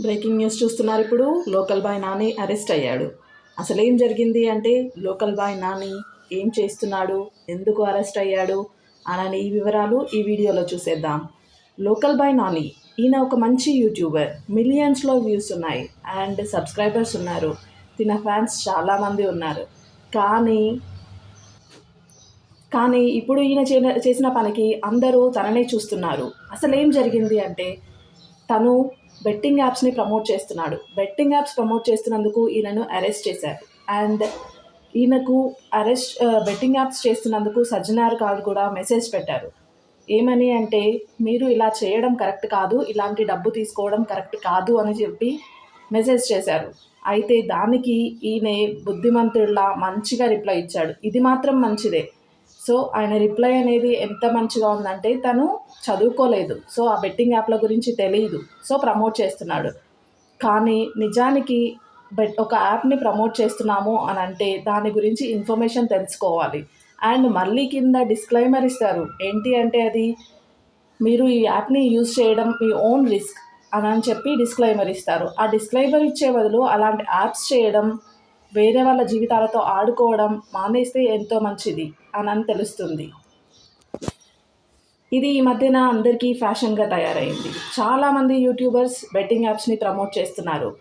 Breaking news చూస్తున్నారు ఇప్పుడు. Local boy Nani arrest అయ్యాడు. అసలు ఏం జరిగింది అంటే లోకల్ బాయ్ నాని ఏం చేస్తున్నాడు? ఎందుకు అరెస్ట్ అయ్యాడు? అనని ఈ వివరాలు ఈ వీడియోలో చూసేద్దాం. లోకల్ బాయ్ నాని ఈయన ఒక మంచి యూట్యూబర్. మిలియన్స్లో వ్యూస్ ఉన్నాయి అండ్ సబ్స్క్రైబర్స్ ఉన్నారు. తిన ఫ్యాన్స్ చాలామంది ఉన్నారు. కానీ కానీ ఇప్పుడు ఈయన చేసిన పనికి అందరూ తననే చూస్తున్నారు. అసలు ఏం జరిగింది అంటే తను బెట్టింగ్ యాప్స్ని ప్రమోట్ చేస్తున్నాడు. బెట్టింగ్ యాప్స్ ప్రమోట్ చేస్తున్నందుకు ఈయనను అరెస్ట్ చేశారు. అండ్ ఈయనకు అరెస్ట్ బెట్టింగ్ యాప్స్ చేస్తున్నందుకు సజ్జనార్ గారు కూడా మెసేజ్ పెట్టారు. ఏమని అంటే మీరు ఇలా చేయడం కరెక్ట్ కాదు ఇలాంటి డబ్బు తీసుకోవడం కరెక్ట్ కాదు అని చెప్పి మెసేజ్ చేశారు. అయితే దానికి ఈయన బుద్ధిమంతుడిలా మంచిగా రిప్లై ఇచ్చాడు. ఇది మాత్రం మంచిదే. సో ఆయన రిప్లై అనేది ఎంత మంచిగా ఉందంటే తను చదువుకోలేదు. సో ఆ బెట్టింగ్ యాప్ల గురించి తెలియదు సో ప్రమోట్ చేస్తున్నాడు. కానీ నిజానికి బెట్ ఒక యాప్ని ప్రమోట్ చేస్తున్నాము అని అంటే దాని గురించి ఇన్ఫర్మేషన్ తెలుసుకోవాలి. అండ్ మళ్ళీ కింద డిస్క్లైమర్ ఇస్తారు. ఏంటి అంటే అది మీరు ఈ యాప్ని యూజ్ చేయడం మీ ఓన్ రిస్క్ అని అని చెప్పి డిస్క్లైమర్ ఇస్తారు. ఆ డిస్క్లైమర్ ఇచ్చే బదులు అలాంటి యాప్స్ చేయడం వేరే వాళ్ళ జీవితాలతో ఆడుకోవడం మానేస్తే ఎంతో మంచిది అని అని తెలుస్తుంది. ఇది ఈ మధ్యన అందరికీ ఫ్యాషన్గా తయారైంది. చాలామంది యూట్యూబర్స్ బెట్టింగ్ యాప్స్ని ప్రమోట్ చేస్తున్నారు.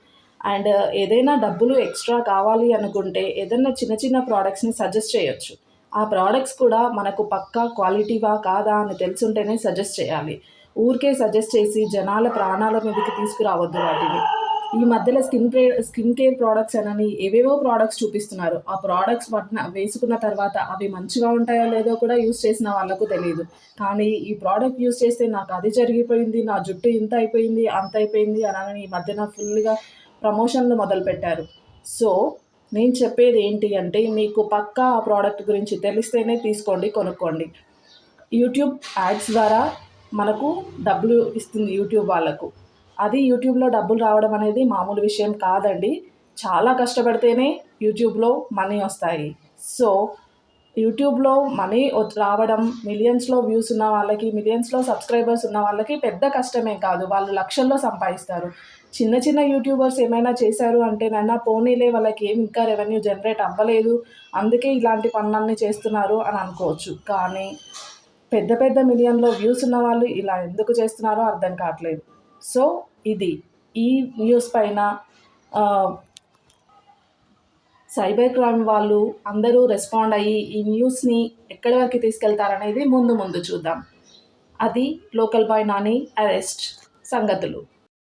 అండ్ ఏదైనా డబ్బులు ఎక్స్ట్రా కావాలి అనుకుంటే ఏదైనా చిన్న చిన్న ప్రోడక్ట్స్ని సజెస్ట్ చేయొచ్చు. ఆ ప్రోడక్ట్స్ కూడా మనకు పక్కా క్వాలిటీవా కాదా అని తెలుసుంటేనే సజెస్ట్ చేయాలి. ఊరికే సజెస్ట్ చేసి జనాల ప్రాణాల మీదకి తీసుకురావద్దు వాటిని. ఈ మధ్యలో skin care skin care products అని ఏవేవో ప్రోడక్ట్స్ చూపిస్తున్నారు. ఆ ప్రోడక్ట్స్ పట్టిన వేసుకున్న తర్వాత అవి మంచిగా ఉంటాయో లేదో కూడా యూస్ చేసిన వాళ్ళకు తెలియదు. కానీ ఈ ప్రోడక్ట్ యూస్ చేస్తే నాకు అది జరిగిపోయింది నా జుట్టు ఇంత అయిపోయింది అంత అయిపోయింది అని ఈ మధ్యన ఫుల్గా ప్రమోషన్లు మొదలుపెట్టారు సో నేను చెప్పేది ఏంటి అంటే మీకు పక్కా ఆ ప్రోడక్ట్ గురించి తెలిస్తేనే తీసుకోండి కొనుక్కోండి. యూట్యూబ్ యాడ్స్ ద్వారా మనకు డబ్బులు ఇస్తుంది యూట్యూబ్ వాళ్ళకు. అది యూట్యూబ్లో డబ్బులు రావడం అనేది మామూలు విషయం కాదండి. చాలా కష్టపడితేనే యూట్యూబ్లో మనీ వస్తాయి. సో యూట్యూబ్లో మనీ రావడం మిలియన్స్లో వ్యూస్ ఉన్న వాళ్ళకి మిలియన్స్లో సబ్స్క్రైబర్స్ ఉన్న వాళ్ళకి పెద్ద కష్టమే కాదు. వాళ్ళు లక్షల్లో సంపాదిస్తారు. చిన్న చిన్న యూట్యూబర్స్ ఏమైనా చేశారు అంటే నన్న పోనీలే వాళ్ళకి ఏమి ఇంకా రెవెన్యూ జనరేట్ అవ్వలేదు. అందుకే ఇలాంటి పనులన్నీ చేస్తున్నారు అని అనుకోవచ్చు. కానీ పెద్ద పెద్ద మిలియన్లో వ్యూస్ ఉన్న వాళ్ళు ఇలా ఎందుకు చేస్తున్నారో అర్థం కావట్లేదు. సో ఇది ఈ న్యూస్ పైన సైబర్ క్రైమ్ వాళ్ళు అందరూ రెస్పాండ్ అయ్యి ఈ న్యూస్ని ఎక్కడి వరకు తీసుకెళ్తారనేది ముందు ముందు చూద్దాం. అది లోకల్ బాయ్ నాని అరెస్ట్ సంగతులు.